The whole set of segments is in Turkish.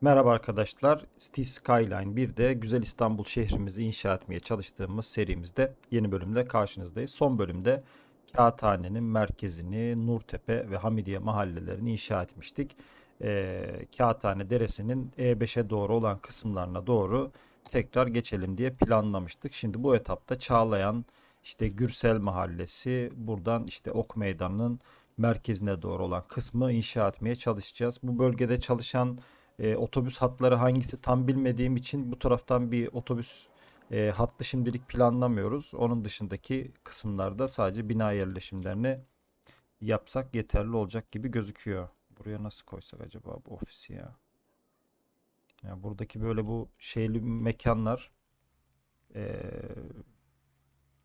Merhaba arkadaşlar. City Skyline bir de Güzel İstanbul şehrimizi inşa etmeye çalıştığımız serimizde yeni bölümde karşınızdayız. Son bölümde Kağıthane'nin merkezini, Nurtepe ve Hamidiye mahallelerini inşa etmiştik. Ee, Kağıthane Deresi'nin E5'e doğru olan kısımlarına doğru tekrar geçelim diye planlamıştık. Şimdi bu etapta Çağlayan, işte Gürsel Mahallesi, buradan işte Ok Meydanı'nın merkezine doğru olan kısmı inşa etmeye çalışacağız. Bu bölgede çalışan e, otobüs hatları hangisi tam bilmediğim için bu taraftan bir otobüs e, hattı şimdilik planlamıyoruz. Onun dışındaki kısımlarda sadece bina yerleşimlerini yapsak yeterli olacak gibi gözüküyor. Buraya nasıl koysak acaba bu ofisi ya? Ya buradaki böyle bu şeyli mekanlar e,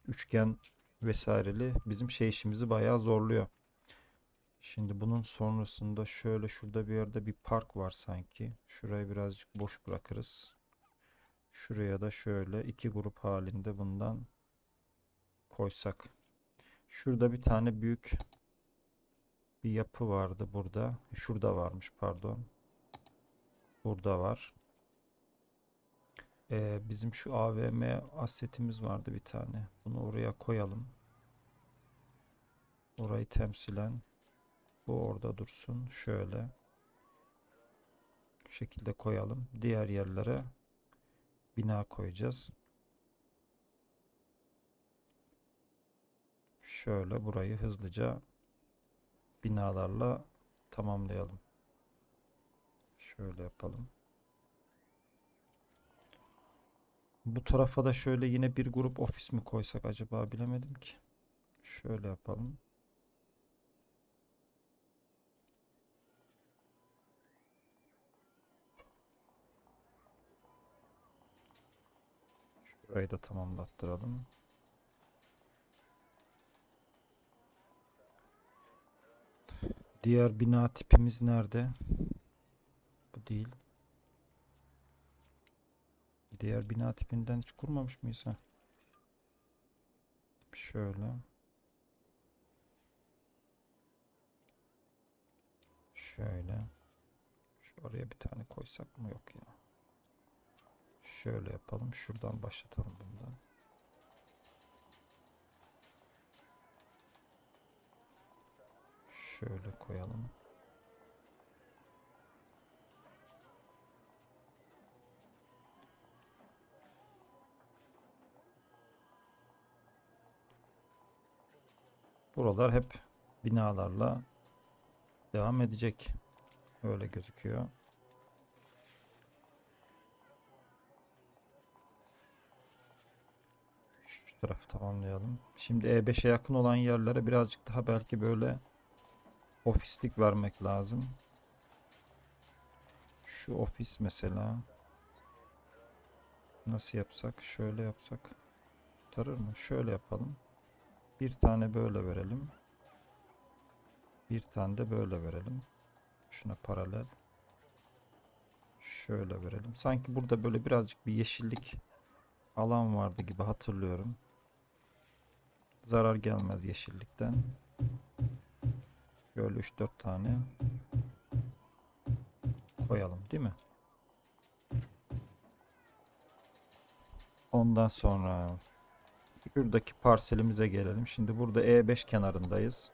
üçgen vesaireli bizim şey işimizi bayağı zorluyor. Şimdi bunun sonrasında şöyle şurada bir yerde bir park var sanki. Şurayı birazcık boş bırakırız. Şuraya da şöyle iki grup halinde bundan koysak. Şurada bir tane büyük bir yapı vardı burada. Şurada varmış pardon. Burada var. Ee, bizim şu AVM asetimiz vardı bir tane. Bunu oraya koyalım. Orayı temsilen bu orada dursun. Şöyle. Bu şekilde koyalım. Diğer yerlere bina koyacağız. Şöyle burayı hızlıca binalarla tamamlayalım. Şöyle yapalım. Bu tarafa da şöyle yine bir grup ofis mi koysak acaba bilemedim ki. Şöyle yapalım. Şurayı da tamamlattıralım. Diğer bina tipimiz nerede? Bu değil. Diğer bina tipinden hiç kurmamış mıyız ha? Şöyle. Şöyle. Şu oraya bir tane koysak mı? Yok ya. Şöyle yapalım. Şuradan başlatalım bundan. Şöyle koyalım. Buralar hep binalarla devam edecek. Öyle gözüküyor. Tarafı tamamlayalım. Şimdi E5'e yakın olan yerlere birazcık daha belki böyle ofislik vermek lazım. Şu ofis mesela. Nasıl yapsak? Şöyle yapsak. Kurtarır mı? Şöyle yapalım. Bir tane böyle verelim. Bir tane de böyle verelim. Şuna paralel. Şöyle verelim. Sanki burada böyle birazcık bir yeşillik alan vardı gibi hatırlıyorum. Zarar gelmez yeşillikten. Şöyle 3-4 tane koyalım değil mi? Ondan sonra şuradaki parselimize gelelim. Şimdi burada E5 kenarındayız.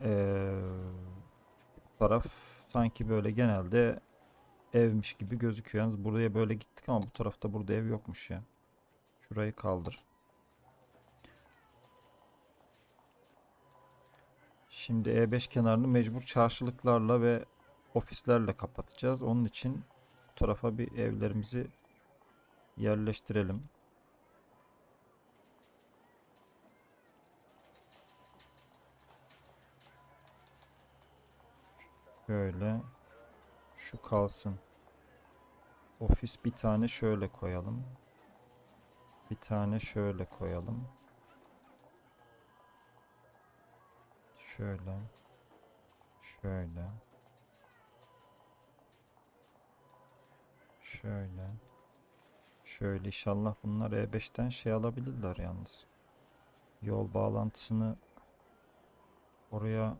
Ee, taraf sanki böyle genelde evmiş gibi gözüküyor. Yalnız buraya böyle gittik ama bu tarafta burada ev yokmuş ya. Şurayı kaldır. Şimdi E5 kenarını mecbur çarşılıklarla ve ofislerle kapatacağız. Onun için bu tarafa bir evlerimizi yerleştirelim. Şöyle şu kalsın. Ofis bir tane şöyle koyalım. Bir tane şöyle koyalım. Şöyle. Şöyle. Şöyle. Şöyle inşallah bunlar E5'ten şey alabilirler yalnız. Yol bağlantısını oraya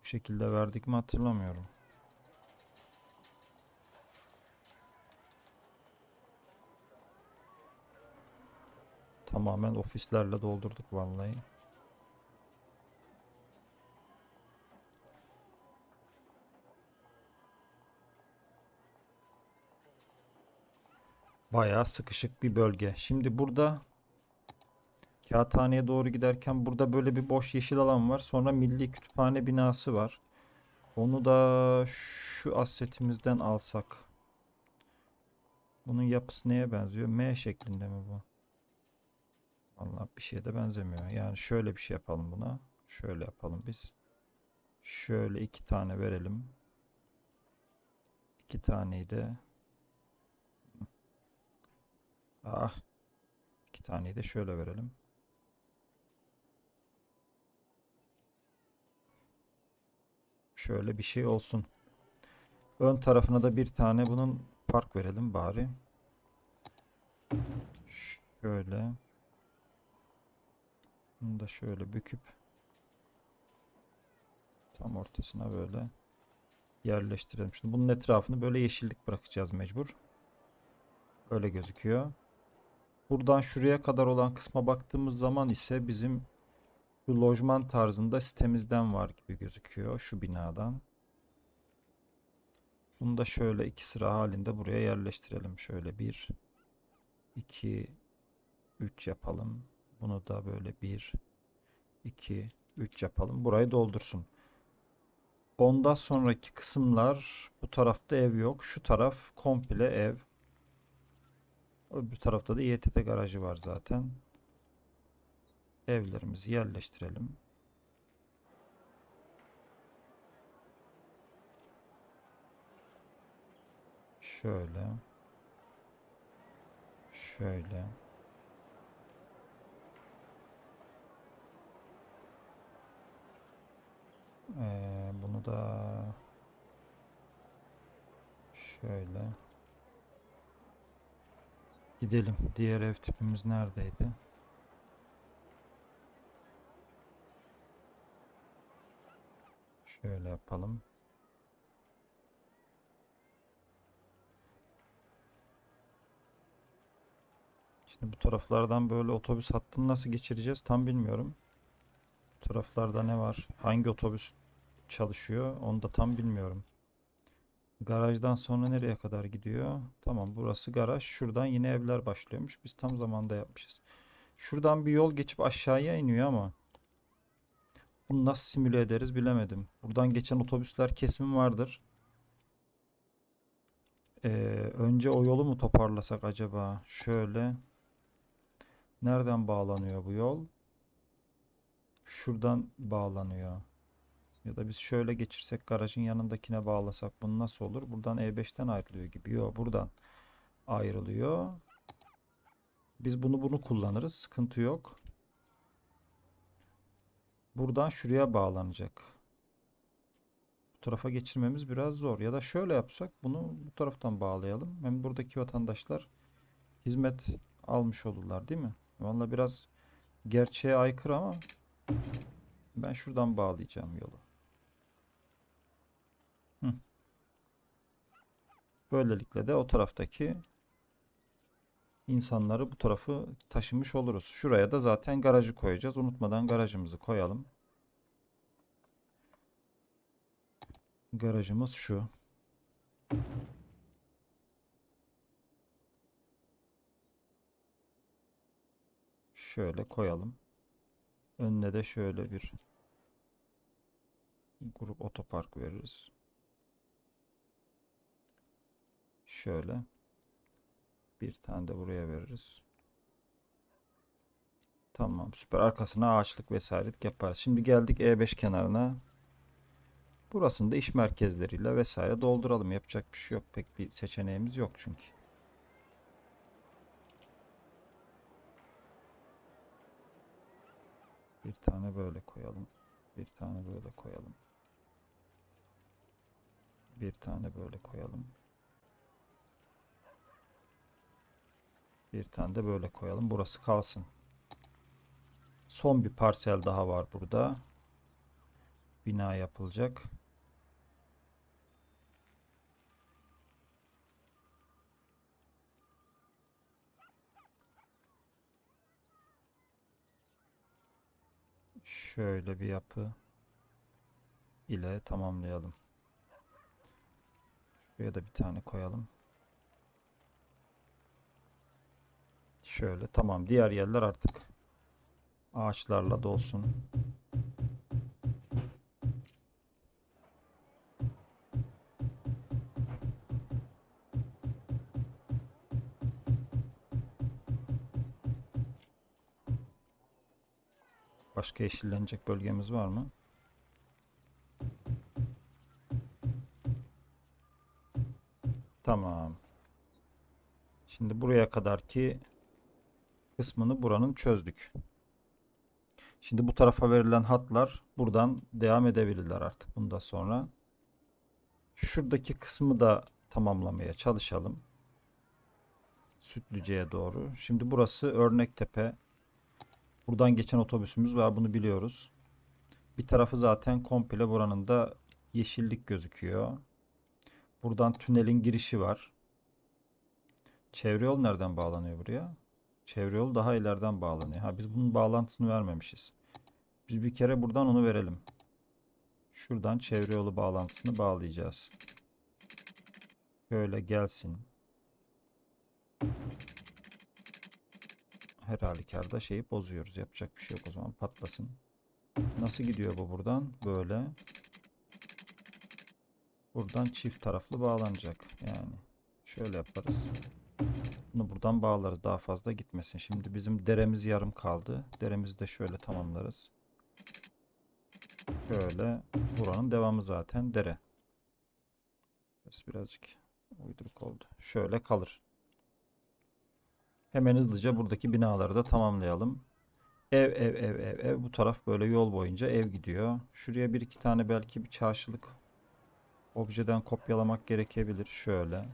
bu şekilde verdik mi hatırlamıyorum. Tamamen ofislerle doldurduk vallahi. Bayağı sıkışık bir bölge. Şimdi burada Kağıthane'ye doğru giderken burada böyle bir boş yeşil alan var. Sonra Milli Kütüphane binası var. Onu da şu assetimizden alsak. Bunun yapısı neye benziyor? M şeklinde mi bu? Vallahi bir şeye de benzemiyor. Yani şöyle bir şey yapalım buna. Şöyle yapalım biz. Şöyle iki tane verelim. İki taneyi de Ah. İki taneyi de şöyle verelim. Şöyle bir şey olsun. Ön tarafına da bir tane bunun park verelim bari. Şöyle. Bunu da şöyle büküp tam ortasına böyle yerleştirelim. Şimdi bunun etrafını böyle yeşillik bırakacağız mecbur. Öyle gözüküyor. Buradan şuraya kadar olan kısma baktığımız zaman ise bizim şu lojman tarzında sitemizden var gibi gözüküyor şu binadan. Bunu da şöyle iki sıra halinde buraya yerleştirelim. Şöyle bir, iki, üç yapalım. Bunu da böyle bir, iki, üç yapalım. Burayı doldursun. Ondan sonraki kısımlar bu tarafta ev yok. Şu taraf komple ev. Öbür tarafta da İETT garajı var zaten. Evlerimizi yerleştirelim. Şöyle. Şöyle. Ee, bunu da şöyle. Gidelim. Diğer ev tipimiz neredeydi? Şöyle yapalım. Şimdi bu taraflardan böyle otobüs hattını nasıl geçireceğiz tam bilmiyorum. Bu taraflarda ne var? Hangi otobüs çalışıyor? Onu da tam bilmiyorum. Garajdan sonra nereye kadar gidiyor? Tamam burası garaj. Şuradan yine evler başlıyormuş. Biz tam zamanda yapmışız. Şuradan bir yol geçip aşağıya iniyor ama bunu nasıl simüle ederiz bilemedim. Buradan geçen otobüsler kesim vardır. Ee, önce o yolu mu toparlasak acaba? Şöyle. Nereden bağlanıyor bu yol? Şuradan bağlanıyor. Ya da biz şöyle geçirsek garajın yanındakine bağlasak bunu nasıl olur? Buradan E5'ten ayrılıyor gibi. Yok buradan ayrılıyor. Biz bunu bunu kullanırız. Sıkıntı yok. Buradan şuraya bağlanacak. Bu tarafa geçirmemiz biraz zor. Ya da şöyle yapsak bunu bu taraftan bağlayalım. Hem buradaki vatandaşlar hizmet almış olurlar değil mi? Vallahi biraz gerçeğe aykırı ama ben şuradan bağlayacağım yolu. Böylelikle de o taraftaki insanları bu tarafı taşımış oluruz. Şuraya da zaten garajı koyacağız. Unutmadan garajımızı koyalım. Garajımız şu. Şöyle koyalım. Önüne de şöyle bir grup otopark veririz. Şöyle. Bir tane de buraya veririz. Tamam süper. Arkasına ağaçlık vesairelik yaparız. Şimdi geldik E5 kenarına. Burasını da iş merkezleriyle vesaire dolduralım. Yapacak bir şey yok. Pek bir seçeneğimiz yok çünkü. Bir tane böyle koyalım. Bir tane böyle koyalım. Bir tane böyle koyalım. Bir tane de böyle koyalım. Burası kalsın. Son bir parsel daha var burada. Bina yapılacak. Şöyle bir yapı ile tamamlayalım. Şuraya da bir tane koyalım. Şöyle tamam. Diğer yerler artık ağaçlarla dolsun. Başka yeşillenecek bölgemiz var mı? Tamam. Şimdi buraya kadarki kısmını buranın çözdük. Şimdi bu tarafa verilen hatlar buradan devam edebilirler artık bundan sonra. Şuradaki kısmı da tamamlamaya çalışalım. Sütlüce'ye doğru. Şimdi burası Örnektepe. Buradan geçen otobüsümüz var bunu biliyoruz. Bir tarafı zaten komple buranın da yeşillik gözüküyor. Buradan tünelin girişi var. Çevre yol nereden bağlanıyor buraya? Çevre yol daha ileriden bağlanıyor. Ha biz bunun bağlantısını vermemişiz. Biz bir kere buradan onu verelim. Şuradan çevre yolu bağlantısını bağlayacağız. Şöyle gelsin. Her halükarda şeyi bozuyoruz. Yapacak bir şey yok o zaman patlasın. Nasıl gidiyor bu buradan? Böyle. Buradan çift taraflı bağlanacak. Yani şöyle yaparız. Bunu buradan bağlarız daha fazla gitmesin. Şimdi bizim deremiz yarım kaldı. Deremizi de şöyle tamamlarız. Şöyle buranın devamı zaten dere. Birazcık uyduruk oldu. Şöyle kalır. Hemen hızlıca buradaki binaları da tamamlayalım. Ev ev ev ev ev bu taraf böyle yol boyunca ev gidiyor. Şuraya bir iki tane belki bir çarşılık objeden kopyalamak gerekebilir. Şöyle.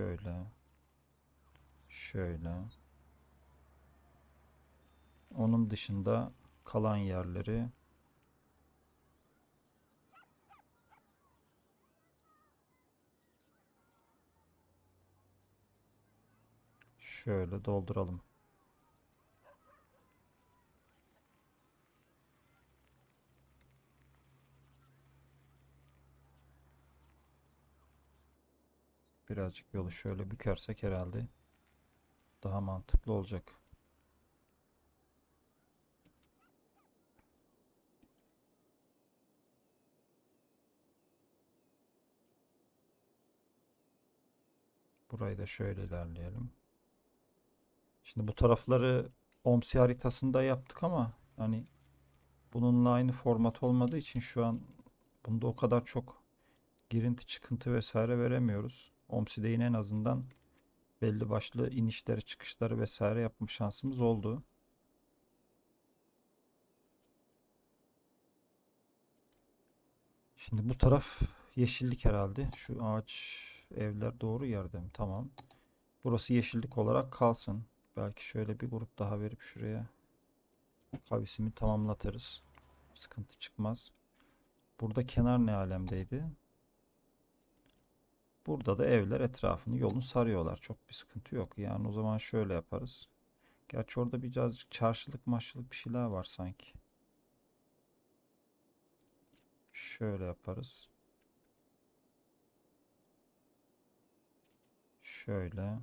Şöyle. Şöyle. Onun dışında kalan yerleri şöyle dolduralım. Birazcık yolu şöyle bükersek herhalde daha mantıklı olacak. Burayı da şöyle ilerleyelim. Şimdi bu tarafları OMSI haritasında yaptık ama hani bununla aynı format olmadığı için şu an bunda o kadar çok girinti çıkıntı vesaire veremiyoruz. OMSI'de yine en azından belli başlı inişleri çıkışları vesaire yapma şansımız oldu. Şimdi bu taraf yeşillik herhalde. Şu ağaç evler doğru yerde mi? Tamam. Burası yeşillik olarak kalsın. Belki şöyle bir grup daha verip şuraya kavisimi tamamlatırız. Sıkıntı çıkmaz. Burada kenar ne alemdeydi? Burada da evler etrafını yolun sarıyorlar. Çok bir sıkıntı yok. Yani o zaman şöyle yaparız. Gerçi orada birazcık çarşılık maşılık bir şeyler var sanki. Şöyle yaparız. Şöyle.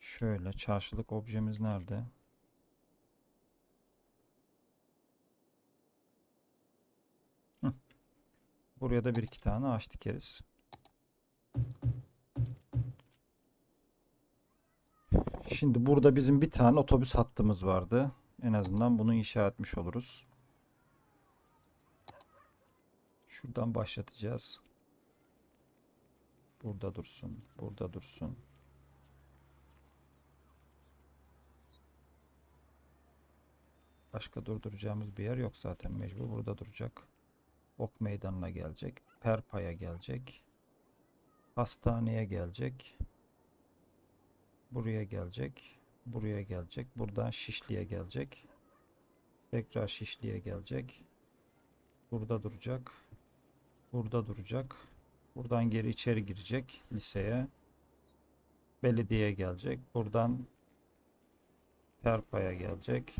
Şöyle çarşılık objemiz nerede? Buraya da bir iki tane ağaç dikeriz. Şimdi burada bizim bir tane otobüs hattımız vardı. En azından bunu inşa etmiş oluruz. Şuradan başlatacağız. Burada dursun. Burada dursun. Başka durduracağımız bir yer yok zaten. Mecbur burada duracak. Ok meydanına gelecek. Perpa'ya gelecek. Hastaneye gelecek. Buraya gelecek. Buraya gelecek. Buradan Şişli'ye gelecek. Tekrar Şişli'ye gelecek. Burada duracak. Burada duracak. Buradan geri içeri girecek liseye. Belediye gelecek. Buradan Perpa'ya gelecek.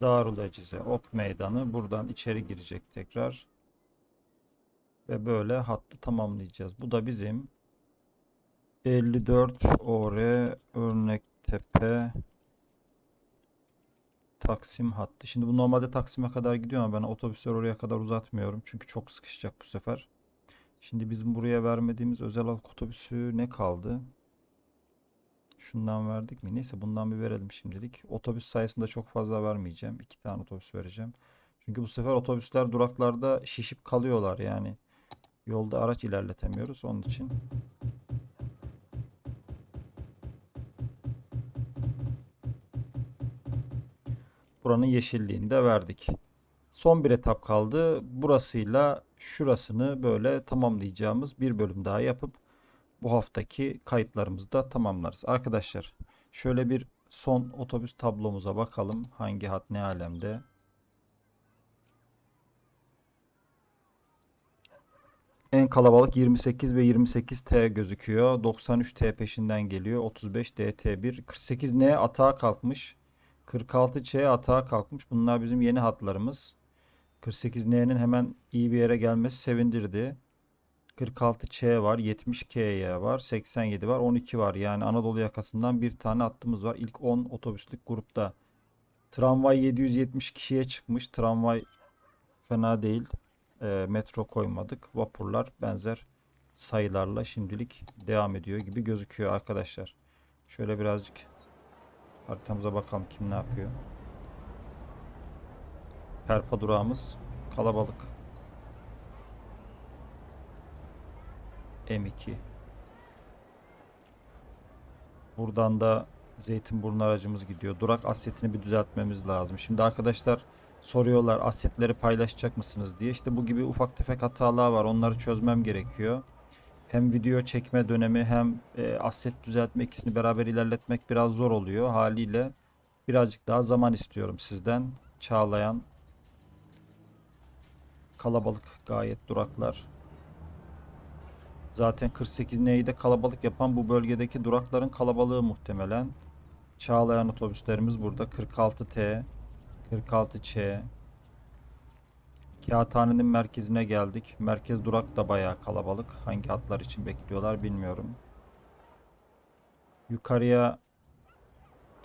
Darül Ecize, Ok Meydanı. Buradan içeri girecek tekrar. Ve böyle hattı tamamlayacağız. Bu da bizim 54 OR Örnektepe Taksim hattı. Şimdi bu normalde Taksim'e kadar gidiyor ama ben otobüsleri oraya kadar uzatmıyorum. Çünkü çok sıkışacak bu sefer. Şimdi bizim buraya vermediğimiz özel halk otobüsü ne kaldı? Şundan verdik mi? Neyse bundan bir verelim şimdilik. Otobüs sayısında çok fazla vermeyeceğim. İki tane otobüs vereceğim. Çünkü bu sefer otobüsler duraklarda şişip kalıyorlar yani. Yolda araç ilerletemiyoruz onun için. Buranın yeşilliğini de verdik. Son bir etap kaldı. Burasıyla şurasını böyle tamamlayacağımız bir bölüm daha yapıp bu haftaki kayıtlarımızı da tamamlarız. Arkadaşlar şöyle bir son otobüs tablomuza bakalım. Hangi hat ne alemde? En kalabalık 28 ve 28T gözüküyor. 93T peşinden geliyor. 35 DT1. 48N atağa kalkmış. 46Ç atağa kalkmış. Bunlar bizim yeni hatlarımız. 48N'nin hemen iyi bir yere gelmesi sevindirdi. 46Ç var, 70K'ye var, 87 var, 12 var. Yani Anadolu yakasından bir tane hattımız var. İlk 10 otobüslük grupta. Tramvay 770 kişiye çıkmış. Tramvay fena değil. E, metro koymadık. Vapurlar benzer sayılarla şimdilik devam ediyor gibi gözüküyor arkadaşlar. Şöyle birazcık haritamıza bakalım kim ne yapıyor. Perpa durağımız kalabalık. M2. Buradan da Zeytinburnu aracımız gidiyor. Durak asetini bir düzeltmemiz lazım. Şimdi arkadaşlar soruyorlar asetleri paylaşacak mısınız diye. İşte bu gibi ufak tefek hatalar var. Onları çözmem gerekiyor. Hem video çekme dönemi hem e, aset düzeltme ikisini beraber ilerletmek biraz zor oluyor. Haliyle birazcık daha zaman istiyorum sizden. Çağlayan kalabalık gayet duraklar. Zaten 48 neyi de kalabalık yapan bu bölgedeki durakların kalabalığı muhtemelen. Çağlayan otobüslerimiz burada. 46T, 46Ç. Kağıthanenin merkezine geldik. Merkez durak da bayağı kalabalık. Hangi hatlar için bekliyorlar bilmiyorum. Yukarıya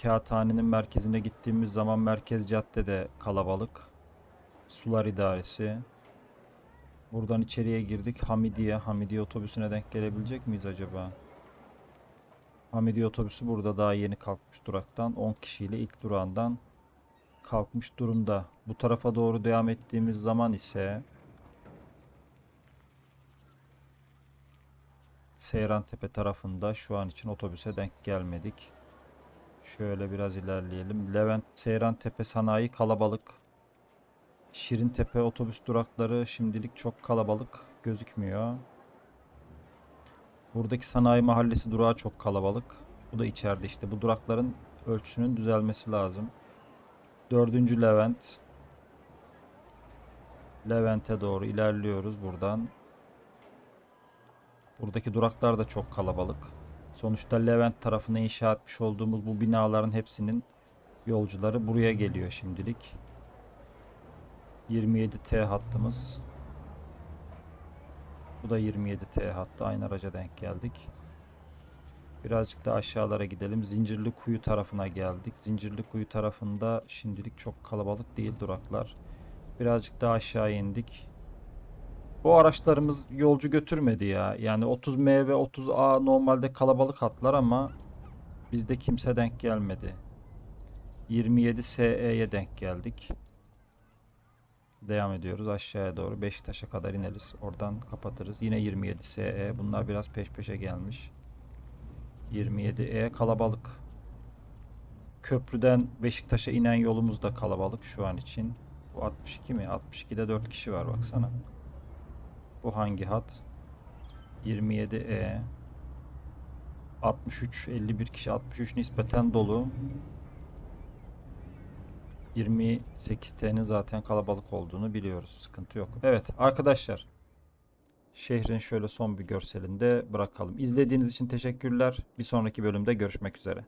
Kağıthanenin merkezine gittiğimiz zaman merkez caddede kalabalık. Sular idaresi. Buradan içeriye girdik. Hamidiye. Hamidiye otobüsüne denk gelebilecek miyiz acaba? Hamidiye otobüsü burada daha yeni kalkmış duraktan. 10 kişiyle ilk durağından kalkmış durumda. Bu tarafa doğru devam ettiğimiz zaman ise Seyrantepe tarafında şu an için otobüse denk gelmedik. Şöyle biraz ilerleyelim. Levent Seyrantepe sanayi kalabalık. Şirintepe otobüs durakları şimdilik çok kalabalık gözükmüyor. Buradaki sanayi mahallesi durağı çok kalabalık. Bu da içeride işte. Bu durakların ölçüsünün düzelmesi lazım. Dördüncü Levent. Levent'e doğru ilerliyoruz buradan. Buradaki duraklar da çok kalabalık. Sonuçta Levent tarafına inşa etmiş olduğumuz bu binaların hepsinin yolcuları buraya geliyor şimdilik. 27T hattımız. Bu da 27T hattı. Aynı araca denk geldik. Birazcık da aşağılara gidelim. Zincirli Kuyu tarafına geldik. Zincirli Kuyu tarafında şimdilik çok kalabalık değil duraklar. Birazcık daha aşağı indik. Bu araçlarımız yolcu götürmedi ya. Yani 30M ve 30A normalde kalabalık hatlar ama bizde kimse denk gelmedi. 27SE'ye denk geldik. Devam ediyoruz aşağıya doğru. Beşiktaş'a kadar ineriz. Oradan kapatırız. Yine 27 SE. Bunlar biraz peş peşe gelmiş. 27E kalabalık. Köprüden Beşiktaş'a inen yolumuz da kalabalık şu an için. Bu 62 mi? 62'de 4 kişi var baksana. Bu hangi hat? 27E. 63 51 kişi 63 nispeten dolu. 28T'nin zaten kalabalık olduğunu biliyoruz. Sıkıntı yok. Evet arkadaşlar. Şehrin şöyle son bir görselinde bırakalım. İzlediğiniz için teşekkürler. Bir sonraki bölümde görüşmek üzere.